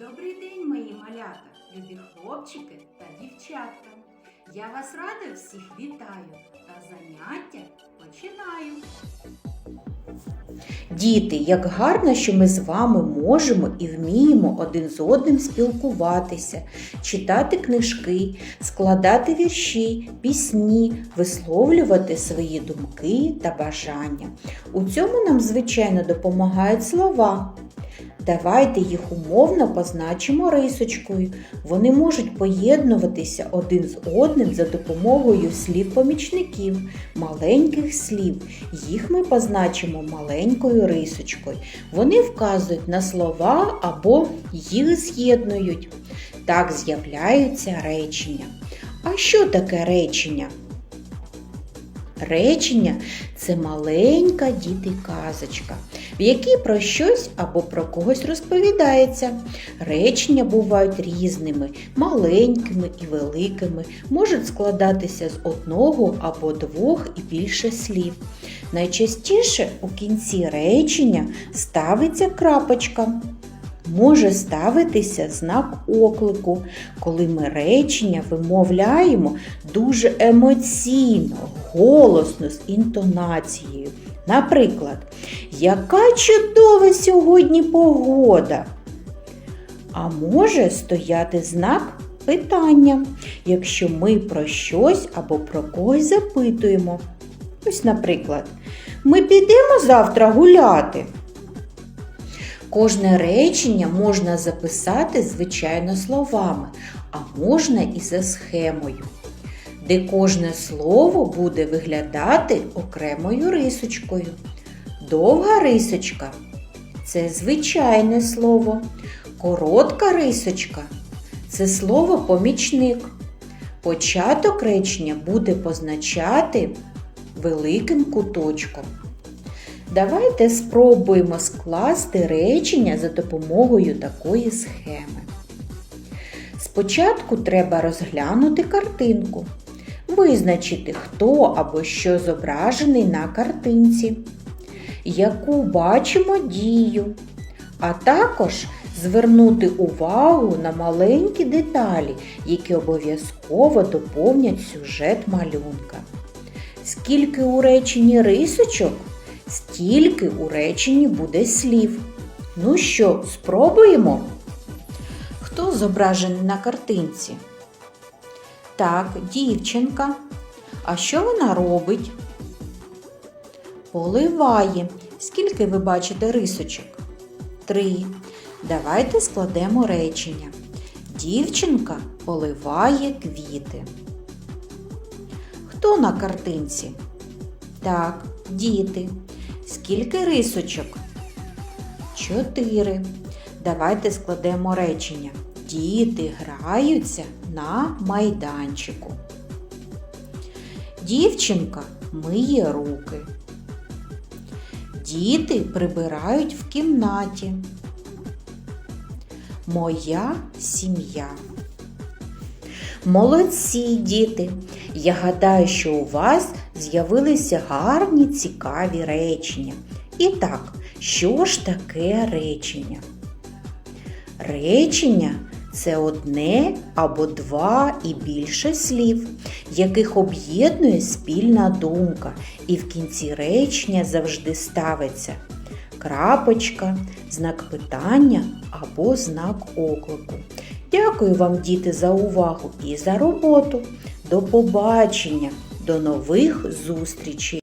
Добрий день, мої малята, любі хлопчики та дівчатка. Я вас рада всіх вітаю та заняття починаю. Діти, як гарно, що ми з вами можемо і вміємо один з одним спілкуватися, читати книжки, складати вірші, пісні, висловлювати свої думки та бажання. У цьому нам, звичайно, допомагають слова. Давайте їх умовно позначимо рисочкою. Вони можуть поєднуватися один з одним за допомогою слів-помічників, маленьких слів. Їх ми позначимо маленькою рисочкою. Вони вказують на слова або їх з'єднують. Так з'являються речення. А що таке речення? Речення це маленька діти казочка, в якій про щось або про когось розповідається. Речення бувають різними, маленькими і великими, можуть складатися з одного або двох і більше слів. Найчастіше у кінці речення ставиться крапочка. Може ставитися знак оклику, коли ми речення вимовляємо дуже емоційно, голосно з інтонацією. Наприклад, яка чудова сьогодні погода? А може стояти знак питання, якщо ми про щось або про когось запитуємо. Ось, наприклад, ми підемо завтра гуляти. Кожне речення можна записати, звичайно, словами, а можна і за схемою, де кожне слово буде виглядати окремою рисочкою. Довга рисочка це звичайне слово. Коротка рисочка це слово помічник. Початок речення буде позначати великим куточком. Давайте спробуємо скласти речення за допомогою такої схеми. Спочатку треба розглянути картинку, визначити, хто або що зображений на картинці, яку бачимо дію, а також звернути увагу на маленькі деталі, які обов'язково доповнять сюжет малюнка. Скільки у реченні рисочок? стільки у реченні буде слів. Ну що, спробуємо? Хто зображений на картинці? Так, дівчинка. А що вона робить? Поливає. Скільки ви бачите рисочок? Три. Давайте складемо речення. Дівчинка поливає квіти. Хто на картинці? Так, діти. Скільки рисочок? Чотири. Давайте складемо речення. Діти граються на майданчику. Дівчинка миє руки. Діти прибирають в кімнаті. Моя сім'я. Молодці, діти! Я гадаю, що у вас з'явилися гарні цікаві речення. І так, що ж таке речення? Речення це одне або два і більше слів, яких об'єднує спільна думка, і в кінці речення завжди ставиться крапочка, знак питання або знак оклику. Дякую вам, діти, за увагу і за роботу. До побачення, до нових зустрічей!